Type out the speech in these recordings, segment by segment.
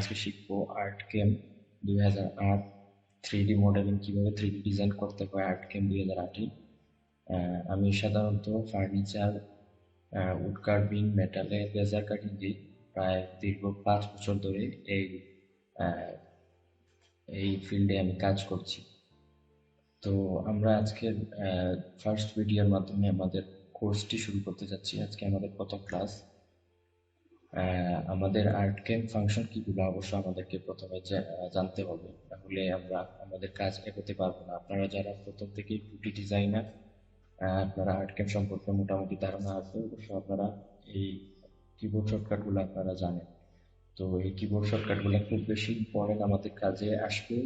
আজকে শিখব art game দুই হাজার আট থ্রি ডি মডেলিং কীভাবে থ্রি ডি ডিজাইন করতে হয় আর্ট গেম দুই হাজার আটে। আমি সাধারণত ফার্নিচার উড কার্ভিং মেটালে লেজার কাটিং দিই। প্রায় দীর্ঘ পাঁচ বছর ধরে এই এই ফিল্ডে আমি কাজ করছি। তো আমরা আজকের ফার্স্ট ভিডিওর মাধ্যমে আমাদের কোর্সটি শুরু করতে যাচ্ছি। আজকে আমাদের প্রথম ক্লাস আমাদের আর্ট গেম ফাংশন কীগুলো অবশ্য আমাদেরকে প্রথমে জানতে হবে। তাহলে আমরা আমাদের কাজ এগোতে পারব না। আপনারা যারা প্রথম থেকেই টুটি ডিজাইনার আপনারা আর্ট গেম সম্পর্কে মোটামুটি ধারণা আছে, অবশ্য আপনারা এই কিবোর্ড শর্টকাটগুলো আপনারা জানেন। তো এই কিবোর্ড শর্টকাটগুলো খুব বেশি ইম্পর্টেন্ট আমাদের কাজে আসবে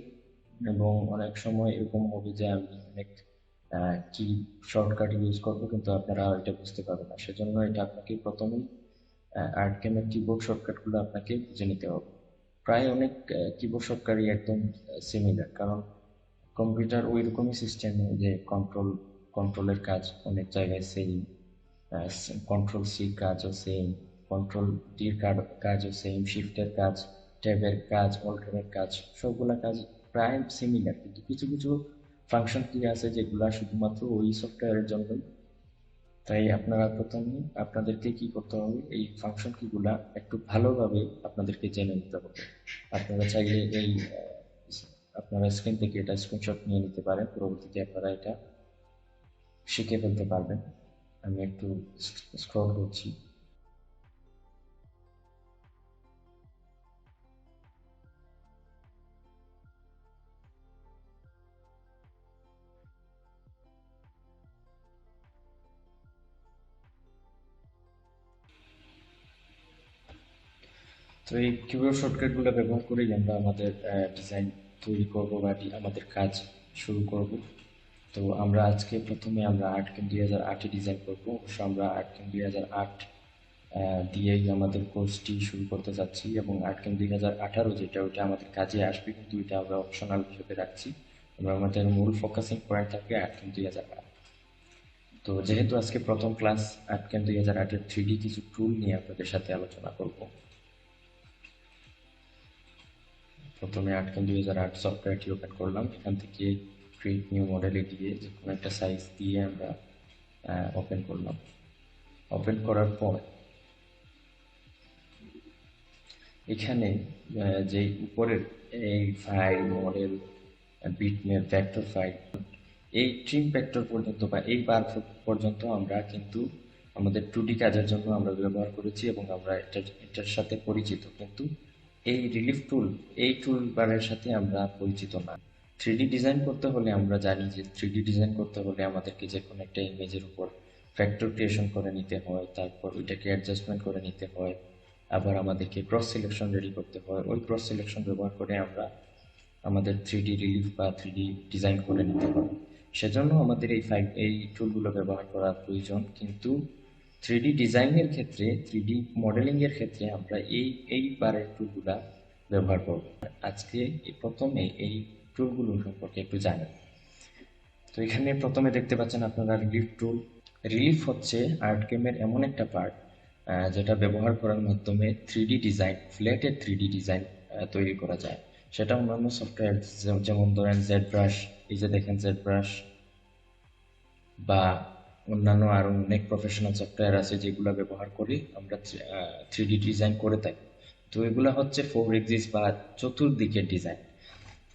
এবং অনেক সময় এরকম হবে যে আমি অনেক কি শর্টকাট ইউজ করব কিন্তু আপনারা এটা বুঝতে পারবেন না। সেজন্য এটা আপনাকে প্রথমেই আর্ট গেমের কিবোর্ড শর্টকাটগুলো আপনাকে বুঝে নিতে হবে। প্রায় অনেক কিবোর্ড শর্টকাটই একদম সিমিলার কারণ কম্পিউটার ওই রকমই সিস্টেম যে কন্ট্রোল কন্ট্রোলের কাজ অনেক জায়গায় সেম কন্ট্রোল সি কাজও সেম কন্ট্রোল ডির কাজও সেম শিফটের কাজ ট্যাবের কাজ অল্টারের কাজ, সবগুলা কাজ প্রায় সিমিলার কিন্তু কিছু কিছু ফাংশন কি আছে যেগুলা শুধুমাত্র ওই সফটওয়্যারের জন্যই তাই আপনারা প্রথমে আপনাদেরকে কি করতে হবে? এই ফাংশন কিগুলা একটু ভালোভাবে আপনাদেরকে জেনে নিতে হবে। আপনারা চাইলে এই আপনারা স্ক্রিন থেকে এটা স্ক্রিনশট নিয়ে নিতে পারেন। পরবর্তীতে আপনারা এটা শিখে ফেলতে পারবেন। আমি একটু স্ক্রল করছি। তো এই কিবোর্ড শর্টকাটগুলো ব্যবহার করেই আমরা আমাদের ডিজাইন তৈরি করব বা আমাদের কাজ শুরু করব। তো আমরা আজকে প্রথমে আমরা আর্ট কেম দুই হাজার আটে ডিজাইন করব। অবশ্য আমরা আর্ট কেম দুই হাজার আট দিয়েই আমাদের কোর্সটি শুরু করতে যাচ্ছি এবং আর্ট কেম দুই হাজার আঠারো যেটা ওইটা আমাদের কাজে আসবে, কিন্তু এটা আমরা অপশনাল হিসেবে রাখছি। এবং আমাদের মূল ফোকাসিং পয়েন্ট থাকবে আর্ট কেম দুই হাজার আট। তো যেহেতু আজকে প্রথম ক্লাস আর্ট কেম দুই হাজার আটের থ্রি ডি কিছু টুল নিয়ে আপনাদের সাথে আলোচনা করব। প্রথমে আটকান দুই হাজার আট সফটওয়্যারটি ওপেন করলাম, এখান থেকে ক্রিয়েট নিউ মডেলে গিয়ে যে কোনো একটা সাইজ দিয়ে আমরা ওপেন করলাম। ওপেন করার পর এখানে যে উপরের এই ফাইল মডেল বিটমের ভেক্টর ফাইল এই ট্রিম ভেক্টর পর্যন্ত বা এই বার পর্যন্ত আমরা কিন্তু আমাদের টু ডি কাজের জন্য আমরা ব্যবহার করেছি এবং আমরা এটা এটার সাথে পরিচিত। কিন্তু এই রিলিফ টুল এই টুল বারের সাথে আমরা পরিচিত না। থ্রি ডিজাইন করতে হলে আমরা জানি যে থ্রি ডিজাইন করতে হলে আমাদেরকে যে কোনো একটা ইমেজের উপর ফ্যাক্টর ক্রিয়েশন করে নিতে হয়, তারপর ওইটাকে অ্যাডজাস্টমেন্ট করে নিতে হয়, আবার আমাদেরকে ক্রস সিলেকশন রেডি করতে হয়। ওই ক্রস সিলেকশন ব্যবহার করে আমরা আমাদের থ্রি ডি রিলিফ বা থ্রি ডি ডিজাইন করে নিতে হবে সেজন্য আমাদের এই ফাইভ এই টুলগুলো ব্যবহার করা প্রয়োজন, কিন্তু থ্রি ডি ডিজাইনের ক্ষেত্রে থ্রি ডি মডেলিংয়ের ক্ষেত্রে আমরা এই এই বারের টুলগুলা ব্যবহার করব। আজকে প্রথমে এই টুলগুলো সম্পর্কে একটু জানি। তো এখানে প্রথমে দেখতে পাচ্ছেন আপনারা রিলিফ টুল রিলিফ হচ্ছে আর্ট গেমের এমন একটা পার্ট যেটা ব্যবহার করার মাধ্যমে থ্রি ডি ডিজাইন ফ্ল্যাটের থ্রি ডি ডিজাইন তৈরি করা যায়। সেটা অন্যান্য সফটওয়্যার যেমন ধরেন জেড ব্রাশ এই যে দেখেন জেড ব্রাশ বা অন্যান্য আরও অনেক প্রফেশনাল সফটওয়্যার আছে যেগুলো ব্যবহার করে, আমরা থ্রি ডি ডিজাইন করে থাকি। তো এগুলো হচ্ছে ফোর এক্সিস বা চতুর্দিকের ডিজাইন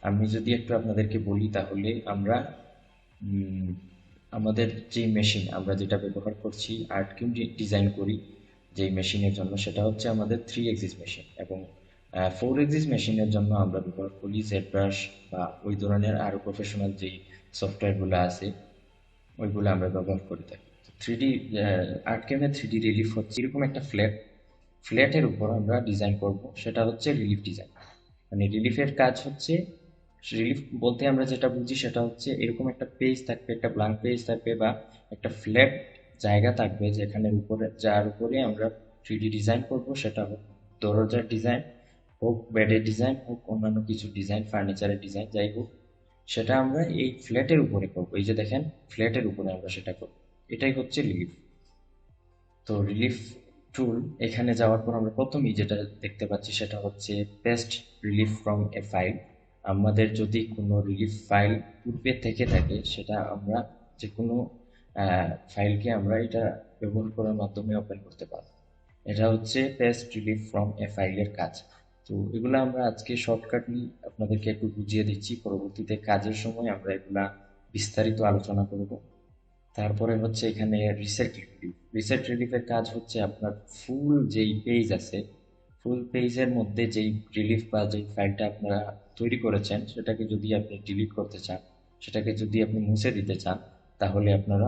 আমি যদি একটু আপনাদেরকে বলি তাহলে আমরা আমাদের যে মেশিন আমরা যেটা ব্যবহার করছি আর্ট কিউ ডিজাইন করি, যেই মেশিনের জন্য সেটা হচ্ছে আমাদের থ্রি এক্সিস মেশিন এবং ফোর এক্সিস মেশিনের জন্য আমরা ব্যবহার করি জেড ব্রাশ বা ওই ধরনের আরও প্রফেশনাল যেই সফটওয়্যারগুলো আছে ওইগুলো আমরা ব্যবহার করে থাকি। থ্রি ডি আর্ট গেমের থ্রি ডি রিলিফ হচ্ছে। এরকম একটা ফ্ল্যাট ফ্ল্যাটের উপর আমরা ডিজাইন করব। সেটা হচ্ছে রিলিফ ডিজাইন মানে রিলিফের কাজ হচ্ছে রিলিফ বলতে আমরা যেটা বুঝি সেটা হচ্ছে এরকম একটা পেজ থাকবে একটা ব্ল্যাঙ্ক পেজ থাকবে বা একটা ফ্ল্যাট জায়গা থাকবে যেখানে উপরে যার উপরে আমরা থ্রি ডি ডিজাইন করব। সেটা হোক দরজার ডিজাইন হোক বেডের ডিজাইন হোক অন্যান্য কিছু ডিজাইন ফার্নিচারের ডিজাইন যাই হোক। সেটা আমরা এই ফ্ল্যাটের উপরে করব। এই যে দেখেন ফ্ল্যাটের উপরে আমরা সেটা করব। এটাই হচ্ছে রিলিফ তো রিলিফ টুল এখানে যাওয়ার পর আমরা প্রথমেই যেটা দেখতে পাচ্ছি সেটা হচ্ছে paste relief from a file আমাদের যদি কোনো রিলিফ ফাইল পূর্বে থেকে থাকে, সেটা আমরা যে কোনো ফাইলকে আমরা এটা ব্যবহার করার মাধ্যমে ওপেন করতে পারব। এটা হচ্ছে পেস্ট রিলিফ ফ্রম এ ফাইলের কাজ। তো এগুলো আমরা আজকে শর্টকাটলি আপনাদেরকে একটু বুঝিয়ে দিচ্ছি। পরবর্তীতে কাজের সময় আমরা এগুলা বিস্তারিত আলোচনা করব। তারপরে হচ্ছে এখানে রিসেট রিলিফ রিসেট রিলিফের কাজ হচ্ছে আপনার ফুল যেই পেজ আছে ফুল পেজের মধ্যে যেই রিলিফ বা যেই ফাইলটা আপনারা তৈরি করেছেন, সেটাকে যদি আপনি ডিলিট করতে চান, সেটাকে যদি আপনি মুছে দিতে চান, তাহলে আপনারা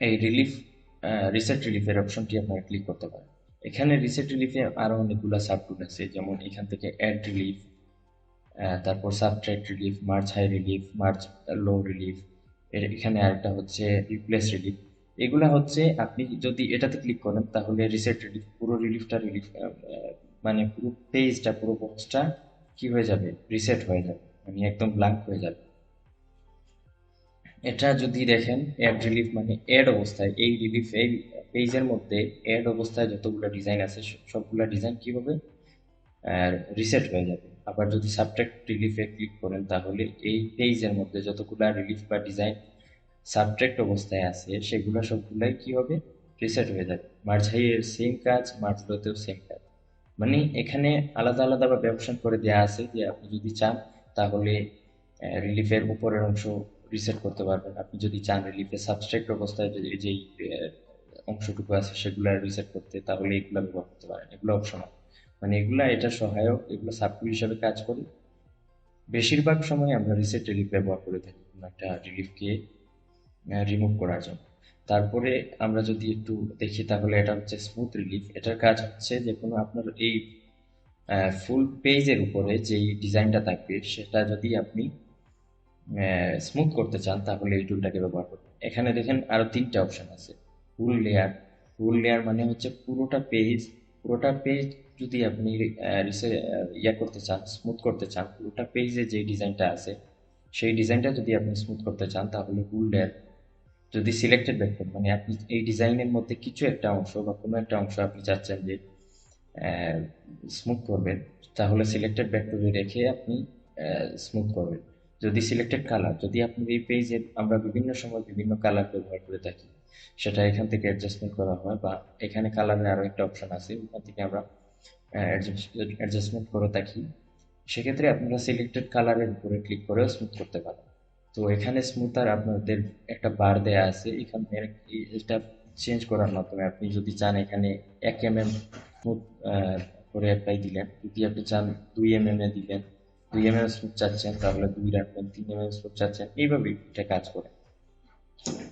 এই রিলিফ রিসেট রিলিফের অপশনটি আপনারা ক্লিক করতে পারেন। এখানে রিসেট রিলিফে আরও অনেকগুলো সাবটুল আছে, যেমন এখান থেকে অ্যাড রিলিফ তারপর subtract relief merge high relief merge low relief এখানে আরেকটা হচ্ছে রিপ্লেস রিলিফ এগুলা হচ্ছে আপনি যদি এটাতে ক্লিক করেন, তাহলে রিসেট রিলিফ পুরো রিলিফটা রিলিফ মানে পুরো পেজটা পুরো বক্সটা কি হয়ে যাবে? রিসেট হয়ে যাবে মানে একদম ব্ল্যাঙ্ক হয়ে যাবে। এটা যদি দেখেন অ্যাড রিলিফ মানে অ্যাড অবস্থায়, এই রিলিফ এই পেজের মধ্যে অ্যাড অবস্থায় যতগুলো ডিজাইন আছে সবগুলো ডিজাইন কি হবে রিসেট হয়ে যাবে। আবার যদি সাবট্রাক্ট রিলিফে ক্লিক করেন, তাহলে এই পেজের মধ্যে যতগুলো রিলিফ বা ডিজাইন সাবট্রাক্ট অবস্থায় আছে, সেগুলো সবগুলাই কি হবে রিসেট হয়ে যাবে। মার্চ হাইয়ের সেম কাজ মার্জলোতেও সেম কাজ। মানে এখানে আলাদা আলাদা বা ব্যবসা করে দেওয়া আছে যে আপনি যদি চান, তাহলে রিলিফের উপরের অংশ রিসেট করতে পারবেন। আপনি যদি চান রিলিফে সাবস্ট্রাক্ট অবস্থায় যেই অংশটুকু আছে সেগুলো রিসেট করতে, তাহলে এগুলো ব্যবহার করতে পারেন। এগুলো অপশনাল মানে এগুলা এটা সহায়ক, এগুলো সাবটুল হিসাবে কাজ করে। বেশিরভাগ সময় আমরা রিসেট রিলিফ ব্যবহার করে থাকি কোনো একটা রিলিফকে রিমুভ করার জন্য। তারপরে আমরা যদি একটু দেখি তাহলে এটা হচ্ছে স্মুথ রিলিফ এটার কাজ হচ্ছে যে, কোনো আপনার এই ফুল পেজের উপরে যেই ডিজাইনটা থাকবে, সেটা যদি আপনি স্মুথ করতে চান, তাহলে এই টুলটাকে ব্যবহার করবেন এখানে দেখেন আরও তিনটা অপশন আছে। ফুল লেয়ার ফুল লেয়ার মানে হচ্ছে পুরোটা পেজ পুরোটা পেজ যদি আপনি ইয়া করতে চান স্মুথ করতে চান, পুরোটা পেজে যে ডিজাইনটা আছে, সেই ডিজাইনটা যদি আপনি স্মুথ করতে চান, তাহলে ফুল লেয়ার যদি সিলেক্টেড ভেক্টর মানে আপনি এই ডিজাইনের মধ্যে কিছু একটা অংশ বা কোনো একটা অংশ আপনি চাচ্ছেন যে স্মুথ করবেন, তাহলে সিলেক্টেড ভেক্টরে রেখে আপনি স্মুথ করবেন। যদি সিলেক্টেড কালার যদি আপনি এই পেজে আমরা বিভিন্ন সময় বিভিন্ন কালার ব্যবহার করে থাকি সেটা এখান থেকে অ্যাডজাস্টমেন্ট করা হয় বা এখানে কালারের আরও একটা অপশন আছে ওখান থেকে আমরা অ্যাডজাস্টমেন্ট করে থাকি সেক্ষেত্রে আপনারা সিলেক্টেড কালারের উপরে ক্লিক করেও স্মুথ করতে পারেন। তো এখানে স্মুথার আপনাদের একটা বার দেয়া আছে এখানে এটা চেঞ্জ করার মাধ্যমে আপনি যদি চান এখানে এক এম এম স্মুথ করে অ্যাপ্লাই দিলেন যদি আপনি চান দুই এম এম এ দিলেন দুই এম এম স্মুথ চাচ্ছেন, তাহলে দুই রাখবেন তিন এম এম স্মুথ চাচ্ছেন, এইভাবে এটা কাজ করে।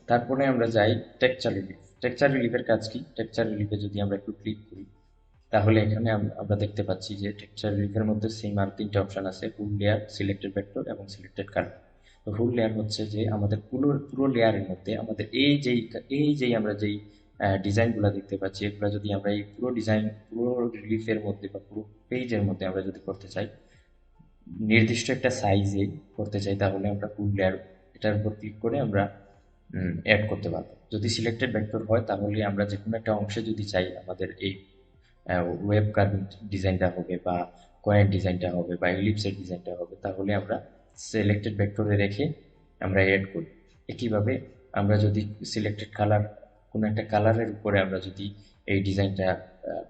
তারপরে আমরা যাই টেকচার রিলিফ টেকচার রিলিফের কাজ কি? টেকচার রিলিফে যদি আমরা একটু ক্লিক করি, তাহলে এখানে আমরা দেখতে পাচ্ছি যে টেক্সচার রিলিফের মধ্যে সেম আর তিনটে অপশন আছে ফুল লেয়ার সিলেক্টেড ভেক্টর এবং সিলেক্টেড কালার তো ফুল লেয়ার হচ্ছে যে আমাদের পুরো পুরো লেয়ারের মধ্যে আমাদের এই যেই এই যেই আমরা যেই ডিজাইনগুলো দেখতে পাচ্ছি, এগুলো যদি আমরা এই পুরো ডিজাইন পুরো রিলিফের মধ্যে বা পুরো পেজের মধ্যে আমরা যদি করতে চাই নির্দিষ্ট একটা সাইজে করতে চাই, তাহলে আমরা ফুল লেয়ার এটার উপর ক্লিক করে আমরা অ্যাড করতে পারব। যদি সিলেক্টেড ভেক্টর হয়, তাহলে আমরা যে কোনো একটা অংশে যদি চাই, আমাদের এই ওয়েব কার্ভিং ডিজাইনটা হবে বা কয়েন ডিজাইনটা হবে বা ইলিপসের ডিজাইনটা হবে, তাহলে আমরা সিলেক্টেড ভেক্টরে রেখে আমরা অ্যাড করি। একইভাবে আমরা যদি সিলেক্টেড কালার কোনো একটা কালারের উপরে আমরা যদি এই ডিজাইনটা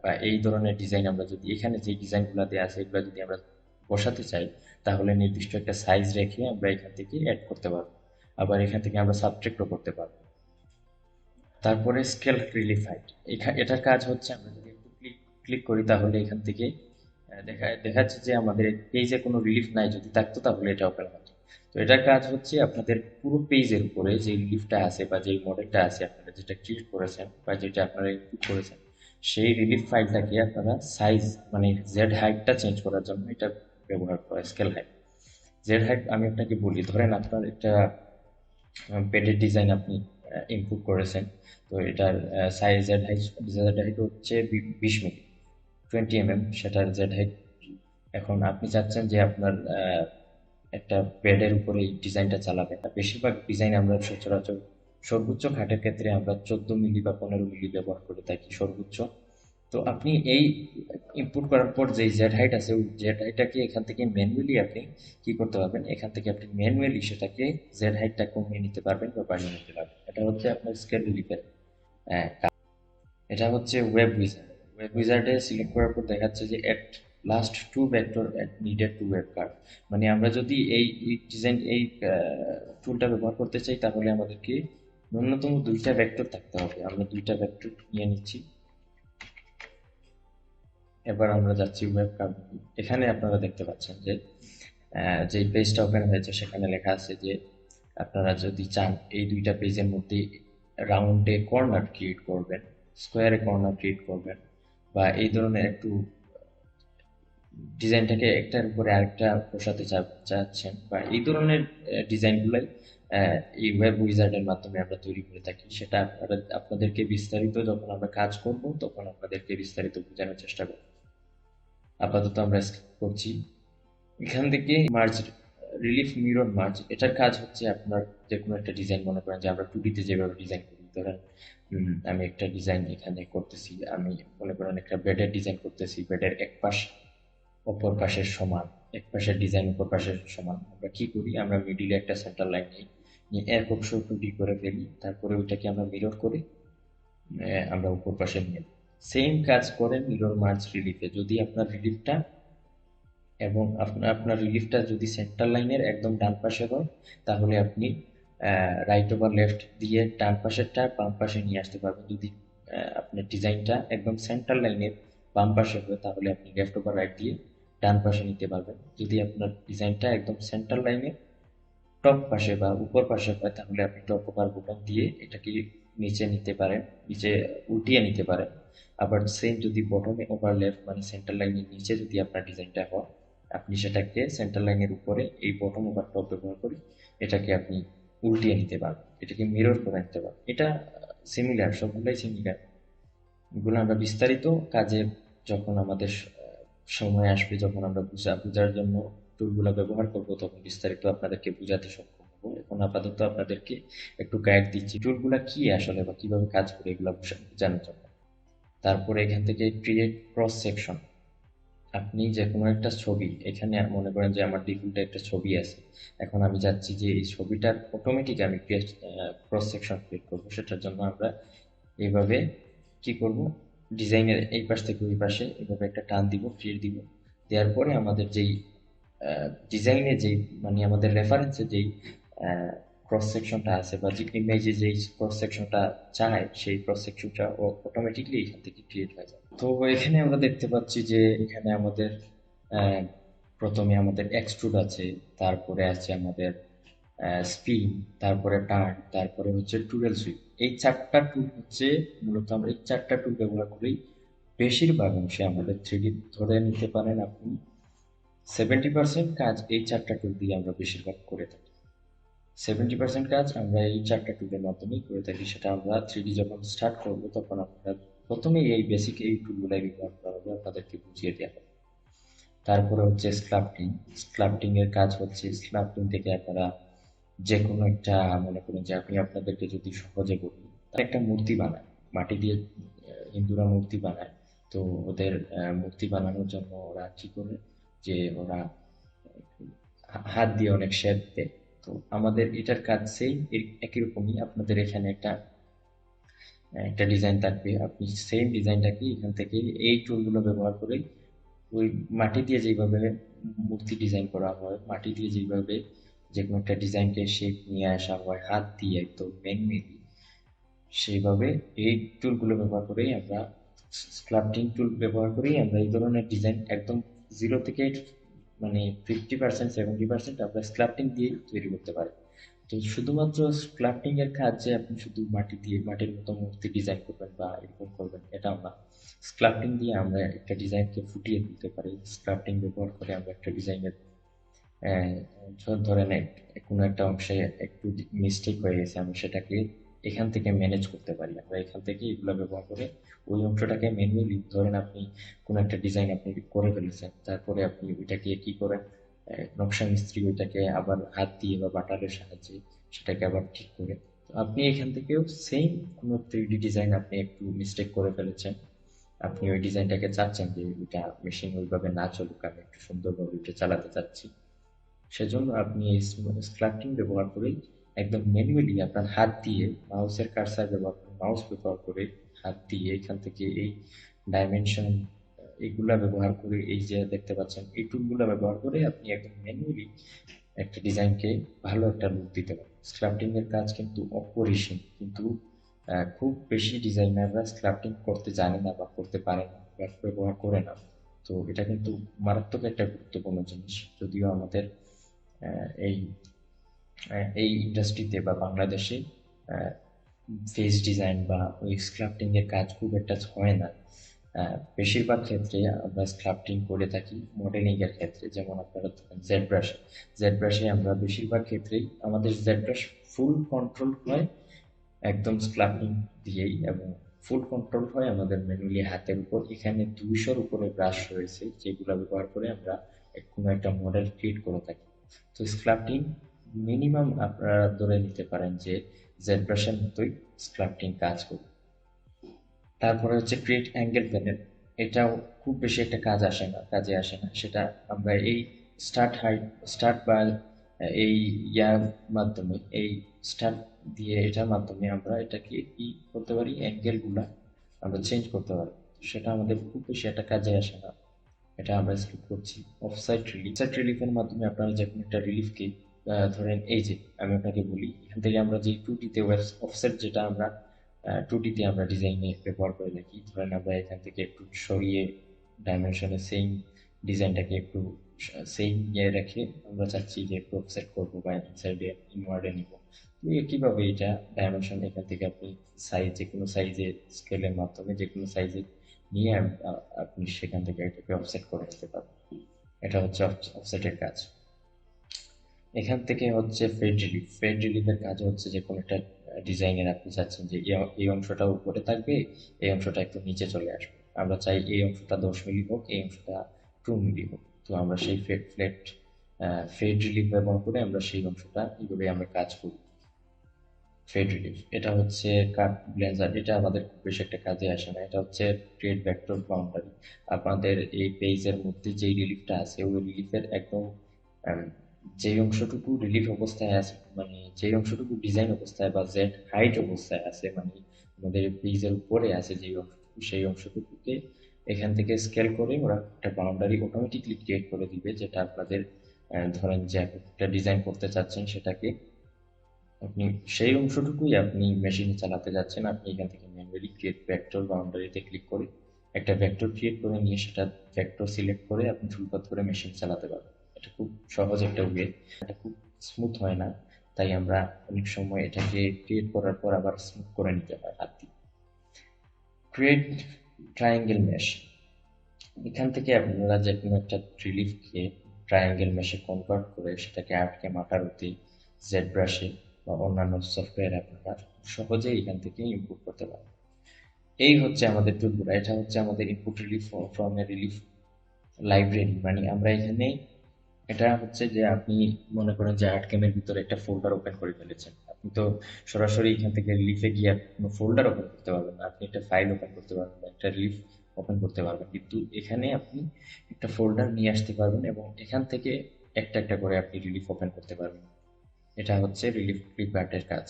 বা এই ধরনের ডিজাইন আমরা যদি, এখানে যে ডিজাইনগুলো দেওয়া আছে, এগুলো যদি আমরা বসাতে চাই, তাহলে নির্দিষ্ট একটা সাইজ রেখে আমরা এখান থেকে অ্যাড করতে পারব। আবার এখান থেকে আমরা সাবট্রেক্টও করতে পারব। তারপরে স্কেল রিলিফাইড এটার কাজ হচ্ছে আমরা যদি একটু ক্লিক ক্লিক করি তাহলে এখান থেকে দেখা দেখাচ্ছে যে আমাদের পেজে কোনো রিলিফ নাই। যদি থাকতো তাহলে এটা ওপেন হতো। তো এটার কাজ হচ্ছে আপনাদের পুরো পেজের উপরে যে রিলিফটা আছে বা যেই মডেলটা আছে আপনারা যেটা ক্রিয়েট করেছেন বা যেটা আপনারা ইনপুট করেছেন, সেই রিলিফ ফাইলটাকে আপনারা সাইজ মানে জেড হাইটটা চেঞ্জ করার জন্য এটা ব্যবহার করা স্কেল হাইট জেড হাইট আমি আপনাকে বলি, ধরেন আপনার একটা পেডের ডিজাইন আপনি ইনপুট করেছেন, তো এটার size Z height Z height হচ্ছে বিশ মিলি টোয়েন্টি এম এম সেটার জেড হাইট এখন আপনি চাচ্ছেন যে আপনার একটা বেডের উপরে এই ডিজাইনটা চালাবেন। বেশিরভাগ ডিজাইন আমরা সচরাচর সর্বোচ্চ খাটের ক্ষেত্রে আমরা চোদ্দ মিলি বা পনেরো মিলি ব্যবহার করে থাকি সর্বোচ্চ। তো আপনি এই ইনপুট করার পর যে জেড হাইট আছে, ওই জেড হাইটটাকে এখান থেকে ম্যানুয়ালি আপনি কি করতে পারবেন? এখান থেকে আপনি ম্যানুয়ালি সেটাকে জেড হাইটটা কমিয়ে নিতে পারবেন বা বাড়িয়ে নিতে পারবেন। এটা হচ্ছে আপনার স্কেল রিলিফের এটা হচ্ছে ওয়েব উইজার্ড ওয়েব উইজার্ডে সিলেক্ট করার পর দেখাচ্ছে যে at last two vector at needed to weave card মানে আমরা যদি এই ডিজাইন এই টুলটা ব্যবহার করতে চাই, তাহলে আমাদেরকে ন্যূনতম দুইটা ভেক্টর থাকতে হবে। আমরা দুইটা ভেক্টর নিয়ে নিচ্ছি। এবার আমরা যাচ্ছি ওয়েব কার্ড এখানে আপনারা দেখতে পাচ্ছেন যে যে পেজটা ওপেন হয়েছে, সেখানে লেখা আছে যে, আপনারা যদি চান, এই দুইটা পেজের মধ্যে রাউন্ডে কর্নার ক্রিয়েট করবেন স্কোয়ারে কর্নার ক্রিয়েট করবেন, বা এই ধরনের একটু ডিজাইনটাকে একটার উপরে আরেকটা বসাতে চাচ্ছেন, বা এই ধরনের ডিজাইনগুলাই এই ওয়েব উইজার্ডের মাধ্যমে আমরা তৈরি করে থাকি। সেটা আপনাদেরকে বিস্তারিত যখন আমরা কাজ করব, তখন আপনাদেরকে বিস্তারিত বোঝানোর চেষ্টা করব। আপাতত আমরা করছি। এখান থেকে মার্জ রিলিফ মিরর মার্জ এটার কাজ হচ্ছে আপনার যে কোনো একটা ডিজাইন মনে করেন যে আমরা টুডিতে যেভাবে ডিজাইন করি, ধরেন আমি একটা ডিজাইন এখানে করতেছি, আমি মনে করেন একটা বেডের ডিজাইন করতেছি বেডের এক পাশ অপর পাশের সমান, এক পাশের ডিজাইন অপর পাশের সমান। আমরা কি করি? আমরা মিডিলে একটা সেন্টার লাইন নিই, নিয়ে এক অংশ টু ডি করে ফেলি, তারপরে ওইটাকে আমরা মিরর করি আমরা উপর পাশে নিয়ে সেম কাজ করে মিরর মার্চ রিলিফে যদি আপনার রিলিফটা এবং আপনার আপনার রিলিফটা যদি সেন্টার লাইনের একদম ডান পাশে হয়, তাহলে আপনি রাইট ওভার লেফট দিয়ে ডান পাশেরটা বাম পাশে নিয়ে আসতে পারবেন। যদি আপনার ডিজাইনটা একদম সেন্টার লাইনের বাম পাশে হয়, তাহলে আপনি লেফট ওভার রাইট দিয়ে ডান পাশে নিতে পারবেন। যদি আপনার ডিজাইনটা একদম সেন্টার লাইনে টপ পাশে বা উপর পাশে হয়, তাহলে আপনি টপ ওভার বোতাম দিয়ে এটাকে নিচে নিতে পারেন নিচে উল্টিয়ে নিতে পারেন আবার সেম যদি বটমে লেফট মানে সেন্টার লাইনের নিচে যদি আপনার ডিজাইনটা হয়, আপনি সেটাকে সেন্টার লাইনের উপরে এই বটম ওভার টপ ব্যবহার করে এটাকে আপনি উল্টিয়ে নিতে পারবেন, এটাকে মিরর করে নিতে পারবেন। এটা সিমিলার সবগুলাই সিমিলার এগুলো আমরা বিস্তারিত কাজে যখন আমাদের সময় আসবে, যখন আমরা বুঝা, বোঝার জন্য টুলগুলো ব্যবহার করব, তখন বিস্তারিত আপনাদেরকে বোঝাতে সক্ষম হব এখন আপাতত আপনাদেরকে একটু গাইড দিচ্ছি টুলগুলো কি আসলে বা কীভাবে কাজ করে এগুলো বোঝানোর জন্য। তারপরে এখান থেকে ক্রিয়েট ক্রস সেকশন আপনি যে কোনো একটা ছবি, এখানে মনে করেন যে আমার ডিফল্ট একটা ছবি আছে। এখন আমি যাচ্ছি যে এই ছবিটার অটোমেটিক আমি ক্রস সেকশন ক্রিয়েট করব। সেটার জন্য আমরা এইভাবে কি করব? ডিজাইনের এই পাশ থেকে ওই পাশে এভাবে একটা টান দিব ক্রিয়েট দিব। দেওয়ার পরে আমাদের যেই ডিজাইনে যেই মানে আমাদের রেফারেন্সে যেই ক্রস সেকশনটা আছে বা যে ইমেজে যেই ক্রস সেকশনটা চায়, সেই ক্রস সেকশনটা অটোমেটিকলি এখান থেকে ক্রিয়েট হয়ে যায়। তো এখানে আমরা দেখতে পাচ্ছি যে এখানে আমাদের প্রথমে আমাদের এক্সট্রুড আছে, তারপরে আছে আমাদের স্পিন তারপরে টার্ন তারপরে হচ্ছে টুরেল সুইপ এই চারটা টুল হচ্ছে, মূলত আমরা এই চারটা টুল ব্যবহার করেই বেশিরভাগ অংশে আমাদের থ্রিডি ধরে নিতে পারেন আপনি। সেভেন্টি পার্সেন্ট কাজ এই চারটা টুল দিয়ে আমরা বেশিরভাগ করে থাকি। সেভেন্টি পার্সেন্ট কাজ, আমরা এই চারটা টুলের মাধ্যমেই করে থাকি। সেটা আমরা থ্রিডি যখন স্টার্ট করব, তখন আমরা প্রথমেই এই বেসিক এই টুলগুলাই ব্যবহার করা হবে, আপনাদেরকে বুঝিয়ে দেওয়া হবে। তারপরে হচ্ছে স্ক্লাপটিং স্ক্লাপটিং এর কাজ হচ্ছে স্ক্লাপটিং থেকে আপনারা যে কোনো একটা, মনে করুন যে আপনি আপনাদেরকে যদি সহজে বলি, একটা মূর্তি বানায় মাটি দিয়ে হিন্দুরা মূর্তি বানায়। তো ওদের মূর্তি বানানোর জন্য ওরা কি করে? যে ওরা হাত দিয়ে অনেক শেপ দেয়। তো আমাদের এটার কাজ সেই একই রকমই আপনাদের এখানে একটা একটা ডিজাইন থাকবে। আপনি সেম ডিজাইনটাকে এখান থেকে এই টুলগুলো ব্যবহার করে ওই মাটি দিয়ে যেভাবে মূর্তি ডিজাইন করা হয়, মাটি দিয়ে যেভাবে যে কোনো একটা ডিজাইনকে শেপ নিয়ে আসা হয়, হাত দিয়ে একদম ম্যানুয়ালি সেইভাবে এই টুলগুলো ব্যবহার করেই আমরা স্ক্লাপটিং টুল ব্যবহার করেই আমরা এই ধরনের ডিজাইন একদম জিরো থেকে মানে ফিফটি পার্সেন্ট সেভেন্টি পার্সেন্ট আমরা স্ক্লাপটিং দিয়ে তৈরি করতে পারি। তো শুধুমাত্র স্ক্লাপটিং এর কাজ যে আপনি শুধু মাটি দিয়ে, মাটির মতো মূর্তি ডিজাইন করবেন বা এরকম করবেন এটাও না স্ক্লাপটিং দিয়ে আমরা একটা ডিজাইনকে ফুটিয়ে দিতে পারি। স্ক্লাপটিং ব্যবহার করে আমরা একটা ডিজাইনের ধরেন কোনো একটা অংশে একটু মিস্টেক হয়ে গেছে, আমি সেটাকে এখান থেকে ম্যানেজ করতে পারি আমরা। এখান থেকে এগুলো ব্যবহার করে ওই অংশটাকে ম্যানুয়ালি ধরেন আপনি কোনো একটা ডিজাইন আপনি করে ফেলেছেন, তারপরে আপনি ওইটাকে কি করেন? নকশা মিস্ত্রি ওইটাকে আবার হাত দিয়ে বা বাটারের সাহায্যে সেটাকে আবার ঠিক করে। আপনি এখান থেকেও সেম কোনো থ্রি ডিজাইন আপনি একটু মিস্টেক করে ফেলেছেন। আপনি ওই ডিজাইনটাকে চাচ্ছেন যে এটা মেশিন ওইভাবে না চলুক, আমি একটু সুন্দরভাবে ওইটা চালাতে চাচ্ছি। সেজন্য আপনি এই ব্যবহার করে একদম ম্যানুয়ালি আপনার হাত দিয়ে মাউসের কারসার ব্যবহার করে মাউস ব্যবহার করে হাত দিয়ে এখান থেকে এই ডাইমেনশন এগুলা ব্যবহার করে এই যে দেখতে পাচ্ছেন, এই টুলগুলো ব্যবহার করে আপনি একদম ম্যানুয়ালি একটা ডিজাইনকে ভালো একটা লুক দিতে পারেন। স্ক্রাফটিং এর কাজ কিন্তু অপরিসীম, কিন্তু খুব বেশি ডিজাইনাররা স্ক্রাফটিং করতে জানে না বা করতে পারে না ব্যবহার করে না। তো এটা কিন্তু মারাত্মক একটা গুরুত্বপূর্ণ জিনিস, যদিও আমাদের এই এই ইন্ডাস্ট্রিতে বা বাংলাদেশে ফেস ডিজাইন বা ওই স্ক্রাফটিং এর কাজ খুব একটা হয় না। বেশিরভাগ ক্ষেত্রে আমরা স্ক্রাফটিং করে থাকি মডেলিং এর ক্ষেত্রে। যেমন আপনারা জেড ব্রাশ জেড ব্রাশে আমরা বেশিরভাগ ক্ষেত্রেই আমাদের জেড ব্রাশ ফুল কন্ট্রোল হয়, একদম স্ক্রাফটিং দিয়েই। এবং ফুল কন্ট্রোল হয় আমাদের ম্যানুয়ালি হাতের উপর। এখানে দুইশোর উপরে ব্রাশ রয়েছে, যেগুলো ব্যবহার করে আমরা কোনো একটা মডেল ক্রিয়েট করে থাকি। তো স্ক্রাফটিং মিনিমাম আপনারা ধরে নিতে পারেন যে জেড ব্রাশের মতোই স্ক্রাফটিং কাজ করবে। তারপরে হচ্ছে ক্রিয়েট অ্যাঙ্গেল প্যানেল এটাও খুব বেশি একটা কাজ আসে না, কাজে আসে না। সেটা আমরা এই স্টার্ট হাইট স্টার্ট বা এই ইয়ার মাধ্যমে, এই স্টার্ট দিয়ে এটার মাধ্যমে আমরা এটাকে কি করতে পারি অ্যাঙ্গেলগুলা আমরা চেঞ্জ করতে পারি। সেটা আমাদের খুব বেশি একটা কাজে আসে না। এটা আমরা স্কিপ করছি। অফসাইড রিলিফ সাইড রিলিফের মাধ্যমে আপনারা যে কোনো একটা রিলিফকে ধরেন এই যে আমি আপনাকে বলি, এখান থেকে আমরা যে টু ডিতে অফসেট যেটা আমরা টু ডিতে আমরা ডিজাইনে ব্যবহার করে থাকি, ধরেন আমরা এখান থেকে একটু সরিয়ে ডাইমেনশনে সেম ডিজাইনটাকে একটু সেম ইয়ে রেখে আমরা চাচ্ছি যে একটু অফসেট করব বা ইনসাইডে ইনওয়ার্ডে নিব। তো কীভাবে এটা ডাইমেনশন এখান থেকে আপনি সাইজ যে কোনো সাইজের স্কেলের মাধ্যমে যে কোনো সাইজে নিয়ে আপনি সেখান থেকে এটাকে অফসেট করে নিতে পারবেন। এটা হচ্ছে অফসেটের কাজ। এখান থেকে হচ্ছে ফেড রিলিফ ফেড রিলিফের কাজ হচ্ছে যে, কোনো একটা ডিজাইনের আপনি চাচ্ছেন যে, এই অংশটা উপরে থাকবে, এই অংশটা একটু নিচে চলে আসবে। আমরা চাই এই অংশটা দশ মিলি হোক, এই অংশটা টু মিলি হোক। তো আমরা সেই ফেড ফ্লেট ফেড রিলিফ ব্যবহার করে আমরা সেই অংশটা এইভাবে আমরা কাজ করি। ফেড রিলিফ এটা হচ্ছে কাট ব্লেন্সার এটা আমাদের খুব বেশি একটা কাজে আসে না। এটা হচ্ছে ক্রিয়েট ভেক্টর বাউন্ডারি আপনাদের এই পেজের মধ্যে যেই রিলিফটা আছে, ওই রিলিফের একদম যে অংশটুকু রিলিফ অবস্থায় আছে মানে যে অংশটুকু ডিজাইন অবস্থায় বা জেড হাইট অবস্থায় আছে মানে আমাদের পেজের উপরে আছে যে অংশটুকু, সেই অংশটুকুকে এখান থেকে স্কেল করে ওরা একটা বাউন্ডারি অটোমেটিকলি ক্রিয়েট করে দিবে, যেটা আপনাদের ধরেন যে একটা ডিজাইন করতে চাচ্ছেন, সেটাকে আপনি সেই অংশটুকুই আপনি মেশিনে চালাতে যাচ্ছেন, আপনি এখান থেকে ম্যানুয়ালি ক্রিয়েট ভেক্টর বাউন্ডারিতে ক্লিক করে একটা ভেক্টর ক্রিয়েট করে নিয়ে সেটা ভেক্টর সিলেক্ট করে আপনি ফুলপাত করে মেশিন চালাতে পারবেন। এটা খুব সহজ একটা ওয়ে এটা খুব স্মুথ হয় না, তাই আমরা অনেক সময় এটাকে ক্রিয়েট করার পর আবার স্মুথ করে নিতে হয় হাত দিয়ে ক্রিয়েট ট্রায়াঙ্গেল মেশ এখান থেকে আপনারা যে কোনো একটা রিলিফকে ট্রায়াঙ্গেল মেশে কনভার্ট করে সেটাকে আটকে মাটারতে জেড ব্রাশে বা অন্যান্য সফটওয়্যার আপনারা সহজেই এখান থেকে ইম্পোর্ট করতে পারেন। এই হচ্ছে আমাদের টুলগুলো, এটা হচ্ছে আমাদের input relief from a relief library মানে আমরা এখানে এটা হচ্ছে যে আপনি মনে করেন যে আর্ট গেমের ভিতরে একটা ফোল্ডার ওপেন করে ফেলেছেন। আপনি তো সরাসরি এখান থেকে রিলিফে গিয়ে কোনো ফোল্ডার ওপেন করতে পারবেন আপনি একটা ফাইল ওপেন করতে পারবেন একটা রিলিফ ওপেন করতে পারবেন। কিন্তু এখানে আপনি একটা ফোল্ডার নিয়ে আসতে পারবেন এবং এখান থেকে একটা একটা করে আপনি রিলিফ ওপেন করতে পারবেন। এটা হচ্ছে রিলিফ ক্লিপার্টের কাজ।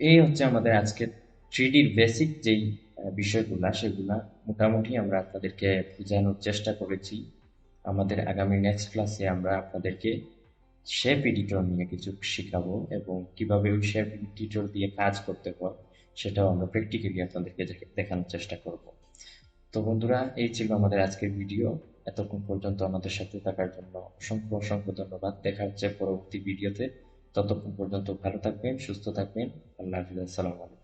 এই হচ্ছে আমাদের আজকে থ্রিডির বেসিক যেই বিষয়গুলা, সেগুলা মোটামুটি আমরা আপনাদেরকে বোঝানোর চেষ্টা করেছি। আমাদের আগামী নেক্সট ক্লাসে আমরা আপনাদেরকে শেপ এডিটর নিয়ে কিছু শেখাবো এবং কীভাবে ওই শেপ এডিটর দিয়ে কাজ করতে হয় সেটাও আমরা প্র্যাকটিক্যালি আপনাদেরকে দেখানোর চেষ্টা করব। তো বন্ধুরা, এই ছিল আমাদের আজকের ভিডিও এতক্ষণ পর্যন্ত আমাদের সাথে থাকার জন্য অসংখ্য অসংখ্য ধন্যবাদ। দেখা হচ্ছে পরবর্তী ভিডিওতে ততক্ষণ পর্যন্ত ভালো থাকবেন, সুস্থ থাকবেন। আল্লাহ হাফিজ, আসসালামু আলাইকুম।